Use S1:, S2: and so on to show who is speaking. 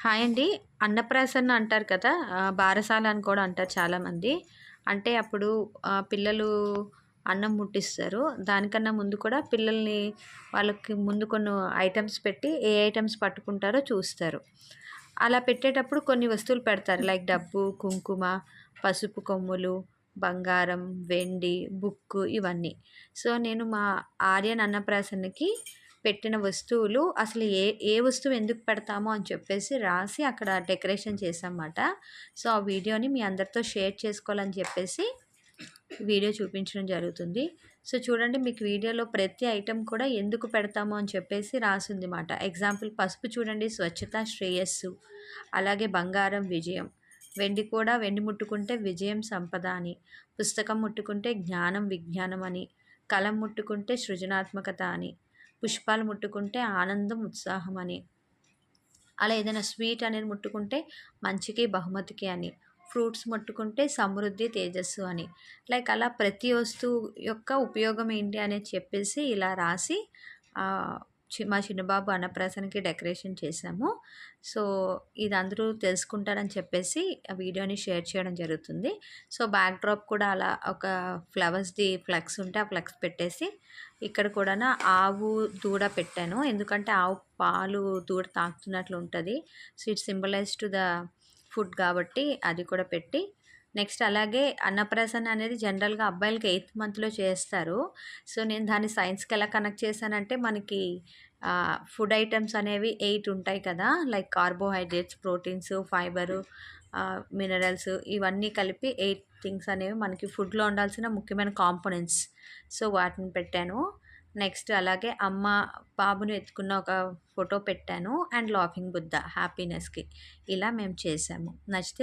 S1: Hi అండి. అన్నప్రాసన అంటారు కదా! బారసాల అని కూడా అంటారు చాలామంది. అంటే అప్పుడు పిల్లలు అన్నం ముట్టిస్తారు. దానికన్నా ముందు కూడా పిల్లల్ని వాళ్ళకి ముందు కొన్ని ఐటమ్స్ పెట్టి ఏ ఐటమ్స్ పట్టుకుంటారో చూస్తారు. అలా పెట్టేటప్పుడు కొన్ని వస్తువులు పెడతారు. లైక్ డబ్బు, కుంకుమ, పసుపు కొమ్ములు, బంగారం, వెండి, బుక్కు ఇవన్నీ. సో, నేను మా ఆర్యన్ అన్నప్రాసనకి పెట్టిన వస్తువులు అసలు ఏ ఏ వస్తువు ఎందుకు పెడతామో అని చెప్పేసి రాసి అక్కడ డెకరేషన్ చేసామన్నమాట సో, ఆ వీడియోని మీ అందరితో షేర్ చేసుకోవాలని చెప్పేసి వీడియో చూపించడం జరుగుతుంది. సో, చూడండి మీకు వీడియోలో ప్రతి ఐటెం కూడా ఎందుకు పెడతాము అని చెప్పేసి రాసుంది మాట. ఎగ్జాంపుల్ పసుపు చూడండి స్వచ్ఛత, శ్రేయస్సు. అలాగే బంగారం విజయం. వెండి కూడా వెండి ముట్టుకుంటే విజయం, సంపద అని. పుస్తకం ముట్టుకుంటే జ్ఞానం, విజ్ఞానం అని. కలం ముట్టుకుంటే సృజనాత్మకత అని. పుష్పాలు ముట్టుకుంటే ఆనందం, ఉత్సాహం అని. అలా ఏదైనా స్వీట్ అనేది ముట్టుకుంటే మంచికి, బహుమతికి అని. ఫ్రూట్స్ ముట్టుకుంటే సమృద్ధి, తేజస్సు అని. లైక్ అలా ప్రతి వస్తువు యొక్క ఉపయోగం ఏంటి అనేది చెప్పేసి ఇలా రాసి మా చిన్నబాబు అన్నప్రాసనకి డెకరేషన్ చేశాము. సో, ఇది అందరూ తెలుసుకుంటారని చెప్పేసి ఆ వీడియోని షేర్ చేయడం జరుగుతుంది. సో, బ్యాక్ డ్రాప్ కూడా అలా ఒక ఫ్లవర్స్‌ది ఫ్లెక్స్ ఉంటే ఆ ఫ్లెక్స్ పెట్టేసి ఇక్కడ కూడా ఆవు, దూడ పెట్టాను. ఎందుకంటే ఆవు పాలు దూడ తాకుతున్నట్లు ఉంటుంది so, it symbolise to the food కాబట్టి అది కూడా పెట్టి నెక్స్ట్ అలాగే అన్నప్రాసన అనేది జనరల్‌గా అబ్బాయిలకి ఎయిత్ మంత్‌లో చేస్తారు. సో, నేను దాన్ని సైన్స్‌కి ఎలా కనెక్ట్ చేశానంటే మనకి ఫుడ్ ఐటమ్స్ అనేవి ఎయిట్ ఉంటాయి కదా! Like carbohydrates, proteins, fibre, minerals ఇవన్నీ కలిపి ఎయిట్ థింగ్స్ అనేవి మనకి ఫుడ్‌లో ఉండాల్సిన ముఖ్యమైన కాంపోనెంట్స్. సో, వాటిని పెట్టాను. నెక్స్ట్ అలాగే అమ్మ బాబుని ఎత్తుకున్న ఒక ఫోటో పెట్టాను. అండ్ లాఫింగ్ బుద్ధ హ్యాపీనెస్‌కి. ఇలా మేము చేసాము నచ్చితే